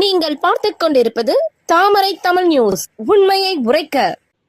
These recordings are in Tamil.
நீங்கள் பார்த்து கொண்டிருப்பது தாமரை தமிழ் நியூஸ். உண்மையை உரைக்க.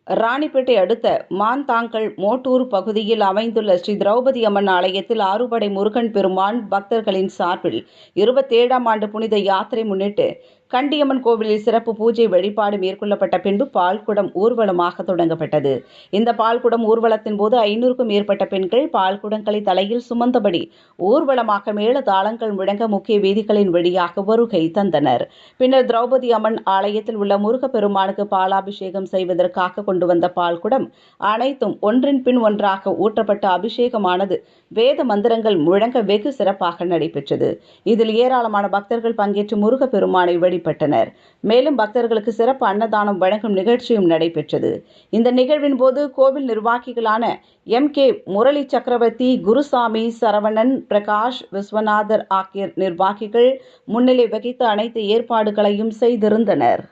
ராணிப்பேட்டை அடுத்த மான்தாங்கல் மோட்டூர் பகுதியில் அமைந்துள்ள ஸ்ரீ திரௌபதி அம்மன் ஆலயத்தில் ஆறுபடை முருகன் பெருமான் பக்தர்களின் சார்பில் இருபத்தேழாம் ஆண்டு புனித யாத்திரை முன்னிட்டு கண்டியம்மன் கோவிலில் சிறப்பு பூஜை வழிபாடு மேற்கொள்ளப்பட்ட பின்பு பால்குடம் ஊர்வலமாக தொடங்கப்பட்டது. இந்த பால்குடம் ஊர்வலத்தின் போது ஐநூறுக்கும் மேற்பட்ட பெண்கள் பால்குடங்களை தலையில் சுமந்தபடி ஊர்வலமாக மேல தாளங்கள் முழங்க முக்கிய வீதிகளின் வழியாக வருகை தந்தனர். பின்னர் திரௌபதி அம்மன் ஆலயத்தில் உள்ள முருகப்பெருமானுக்கு பாலாபிஷேகம் செய்வதற்காக கொண்டு வந்த பால்குடம் அனைத்தும் ஒன்றின் பின் ஒன்றாக ஊற்றப்பட்ட அபிஷேகமானது வேத மந்திரங்கள் முழங்க வெகு சிறப்பாக நடைபெற்றது. இதில் ஏராளமான பக்தர்கள் பங்கேற்று முருகப்பெருமானை வழிபட்டனர் மேலும் பக்தர்களுக்கு சிறப்பு அன்னதானம் வழங்கும் நிகழ்ச்சியும் நடைபெற்றது. இந்த நிகழ்வின் போது கோவில் நிர்வாகிகளான எம். கே. முரளி சக்கரவர்த்தி குருசாமி சரவணன் பிரகாஷ் விஸ்வநாதர் ஆகிய நிர்வாகிகள் முன்னிலை வகித்து அனைத்து ஏற்பாடுகளையும் செய்திருந்தனர்.